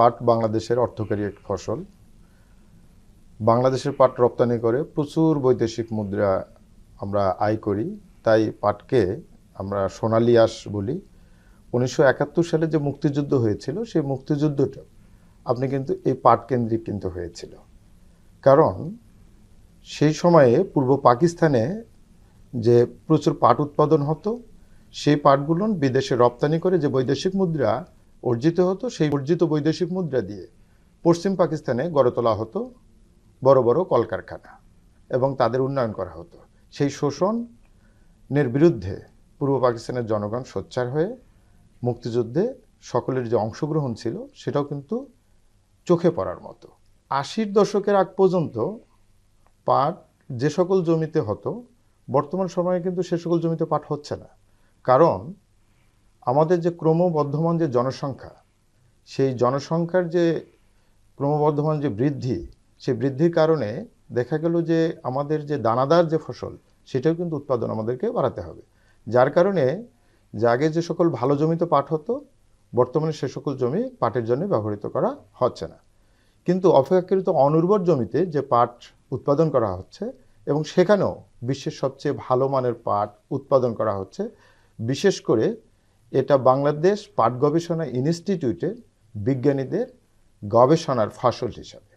পাট বাংলাদেশের অর্থকারী এক ফসল। বাংলাদেশের পাট রপ্তানি করে প্রচুর বৈদেশিক মুদ্রা আমরা আয় করি। তাই পাটকে আমরা সোনালী আঁশ বলি। উনিশশো একাত্তর সালে যে মুক্তিযুদ্ধ হয়েছিল, সেই মুক্তিযুদ্ধটা আপনি কিন্তু এই পাট কেন্দ্রিক কিন্তু হয়েছিল। কারণ সেই সময়ে পূর্ব পাকিস্তানে যে প্রচুর পাট উৎপাদন হতো, সেই পাটগুলো বিদেশে রপ্তানি করে যে বৈদেশিক মুদ্রা অর্জিত হতো, সেই অর্জিত বৈদেশিক মুদ্রা দিয়ে পশ্চিম পাকিস্তানে গড়ে তোলা হতো বড় বড় কলকারখানা এবং তাদের উন্নয়ন করা হতো। সেই শোষণের বিরুদ্ধে পূর্ব পাকিস্তানের জনগণ সোচ্চার হয়ে মুক্তিযুদ্ধে সকলের যে অংশগ্রহণ ছিল সেটাও কিন্তু চোখে পড়ার মতো। আশির দশকের আগ পর্যন্ত পাট যে সকল জমিতে হতো, বর্তমান সময়ে কিন্তু সে সকল জমিতে পাট হচ্ছে না। কারণ আমাদের যে ক্রমবর্ধমান যে জনসংখ্যা, সেই জনসংখ্যার যে ক্রমবর্ধমান যে বৃদ্ধি, সেই বৃদ্ধির কারণে দেখা গেল যে আমাদের যে দানাদার যে ফসল, সেটাও কিন্তু উৎপাদন আমাদেরকে বাড়াতে হবে। যার কারণে যে আগে যে সকল ভালো জমিতে পাট হতো, বর্তমানে সে সকল জমি পাটের জন্য ব্যবহৃত করা হচ্ছে না। কিন্তু অপেক্ষাকৃত অনুর্বর জমিতে যে পাট উৎপাদন করা হচ্ছে এবং সেখানেও বিশ্বের সবচেয়ে ভালো মানের পাট উৎপাদন করা হচ্ছে, বিশেষ করে এটা বাংলাদেশ পাট গবেষণা ইনস্টিটিউটের বিজ্ঞানীদের গবেষণার ফসল হিসাবে।